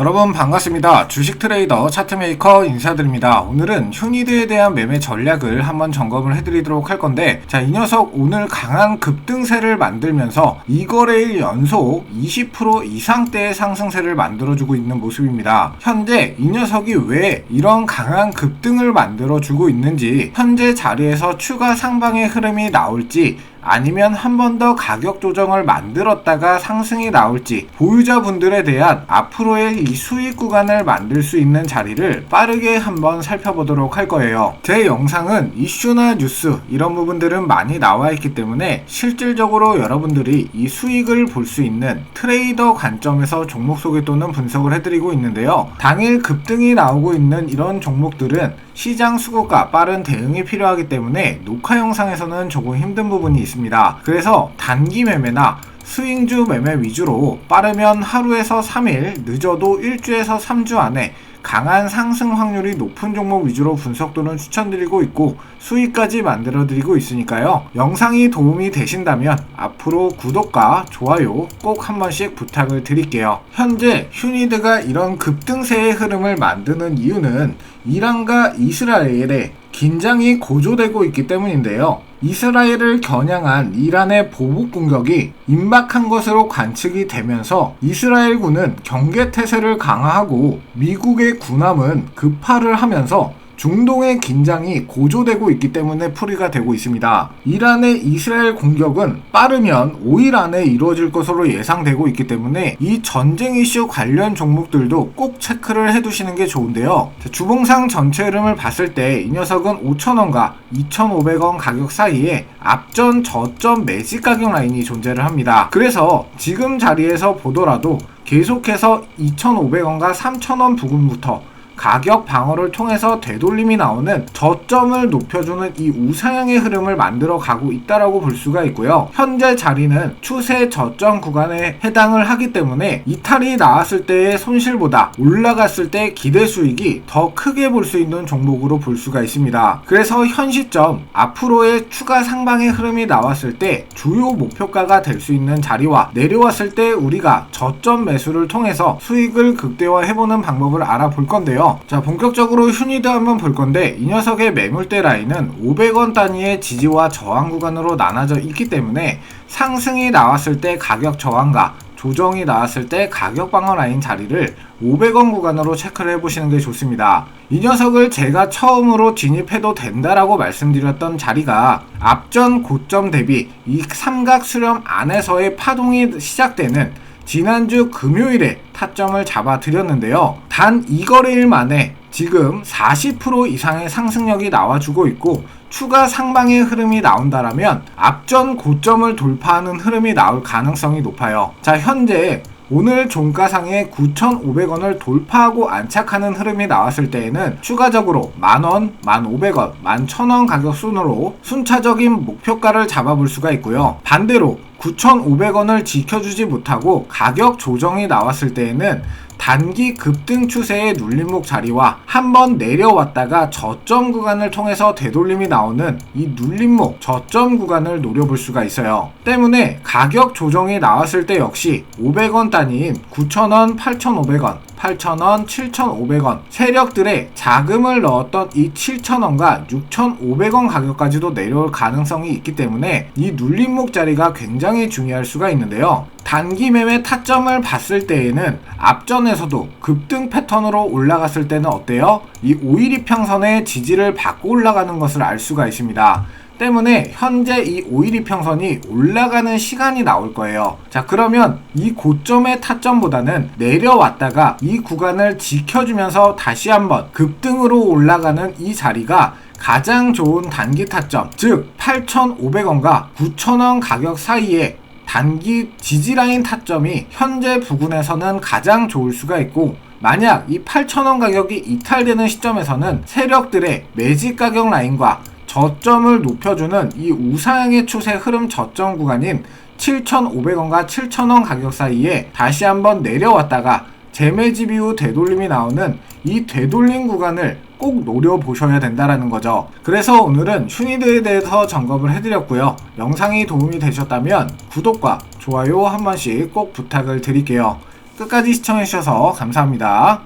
여러분 반갑습니다. 주식 트레이더 차트메이커 인사드립니다. 오늘은 휴니드에 대한 매매 전략을 한번 점검을 해드리도록 할 건데 자 이 녀석 오늘 강한 급등세를 만들면서 2거래일 연속 20% 이상대의 상승세를 만들어주고 있는 모습입니다. 현재 이 녀석이 왜 이런 강한 급등을 만들어주고 있는지 현재 자리에서 추가 상방의 흐름이 나올지 아니면 한 번 더 가격 조정을 만들었다가 상승이 나올지 보유자분들에 대한 앞으로의 이 수익 구간을 만들 수 있는 자리를 빠르게 한번 살펴보도록 할 거예요. 제 영상은 이슈나 뉴스 이런 부분들은 많이 나와 있기 때문에 실질적으로 여러분들이 이 수익을 볼 수 있는 트레이더 관점에서 종목 소개 또는 분석을 해드리고 있는데요. 당일 급등이 나오고 있는 이런 종목들은 시장 수급과 빠른 대응이 필요하기 때문에 녹화 영상에서는 조금 힘든 부분이 있습니다. 그래서 단기 매매나 스윙주 매매 위주로 빠르면 하루에서 3일, 늦어도 1주에서 3주 안에 강한 상승 확률이 높은 종목 위주로 분석도는 추천드리고 있고 수익까지 만들어 드리고 있으니까요. 영상이 도움이 되신다면 앞으로 구독과 좋아요 꼭 한 번씩 부탁을 드릴게요. 현재 휴니드가 이런 급등세의 흐름을 만드는 이유는 이란과 이스라엘의 긴장이 고조되고 있기 때문인데요. 이스라엘을 겨냥한 이란의 보복 공격이 임박한 것으로 관측이 되면서 이스라엘군은 경계 태세를 강화하고 미국의 군함은 급파를 하면서 중동의 긴장이 고조되고 있기 때문에 풀이가 되고 있습니다. 이란의 이스라엘 공격은 빠르면 5일 안에 이루어질 것으로 예상되고 있기 때문에 이 전쟁 이슈 관련 종목들도 꼭 체크를 해두시는 게 좋은데요. 주봉상 전체 흐름을 봤을 때 이 녀석은 5,000원과 2,500원 가격 사이에 앞전 저점 매직 가격 라인이 존재를 합니다. 그래서 지금 자리에서 보더라도 계속해서 2,500원과 3,000원 부근부터 가격 방어를 통해서 되돌림이 나오는 저점을 높여주는 이 우상향의 흐름을 만들어 가고 있다라고 볼 수가 있고요. 현재 자리는 추세 저점 구간에 해당을 하기 때문에 이탈이 나왔을 때의 손실보다 올라갔을 때 기대 수익이 더 크게 볼 수 있는 종목으로 볼 수가 있습니다. 그래서 현 시점 앞으로의 추가 상방의 흐름이 나왔을 때 주요 목표가가 될 수 있는 자리와 내려왔을 때 우리가 저점 매수를 통해서 수익을 극대화해보는 방법을 알아볼 건데요. 자, 본격적으로 휴니드 한번 볼 건데 이 녀석의 매물대 라인은 500원 단위의 지지와 저항 구간으로 나눠져 있기 때문에 상승이 나왔을 때 가격 저항과 조정이 나왔을 때 가격 방어 라인 자리를 500원 구간으로 체크를 해보시는 게 좋습니다. 이 녀석을 제가 처음으로 진입해도 된다라고 말씀드렸던 자리가 앞전 고점 대비 이 삼각 수렴 안에서의 파동이 시작되는 지난주 금요일에 타점을 잡아 드렸는데요. 단 2거래일 만에 지금 40% 이상의 상승력이 나와주고 있고 추가 상방의 흐름이 나온다라면 앞전 고점을 돌파하는 흐름이 나올 가능성이 높아요. 자, 현재 오늘 종가상에 9,500원을 돌파하고 안착하는 흐름이 나왔을 때에는 추가적으로 만원, 1,500원, 11,000원 가격 순으로 순차적인 목표가를 잡아볼 수가 있고요. 반대로 9,500원을 지켜주지 못하고 가격 조정이 나왔을 때에는 단기 급등 추세의 눌림목 자리와 한번 내려왔다가 저점 구간을 통해서 되돌림이 나오는 이 눌림목 저점 구간을 노려볼 수가 있어요. 때문에 가격 조정이 나왔을 때 역시 500원 단위인 9,000원, 8,500원 8,000원, 7,500원 세력들의 자금을 넣었던 이 7,000원과 6,500원 가격까지도 내려올 가능성이 있기 때문에 이 눌림목 자리가 굉장히 중요할 수가 있는데요. 단기 매매 타점을 봤을 때에는 앞전에서도 급등 패턴으로 올라갔을 때는 어때요? 이 5일 이평선의 지지를 받고 올라가는 것을 알 수가 있습니다. 때문에 현재 이 5일 이평선이 올라가는 시간이 나올 거예요. 자, 그러면 이 고점의 타점보다는 내려왔다가 이 구간을 지켜주면서 다시 한번 급등으로 올라가는 이 자리가 가장 좋은 단기 타점, 즉 8,500원과 9,000원 가격 사이에 단기 지지라인 타점이 현재 부근에서는 가장 좋을 수가 있고 만약 이 8,000원 가격이 이탈되는 시점에서는 세력들의 매직 가격 라인과 저점을 높여주는 이 우상향의 추세 흐름 저점 구간인 7,500원과 7,000원 가격 사이에 다시 한번 내려왔다가 재매집 이후 되돌림이 나오는 이 되돌림 구간을 꼭 노려보셔야 된다라는 거죠. 그래서 오늘은 휴니드에 대해서 점검을 해드렸고요. 영상이 도움이 되셨다면 구독과 좋아요 한 번씩 꼭 부탁을 드릴게요. 끝까지 시청해주셔서 감사합니다.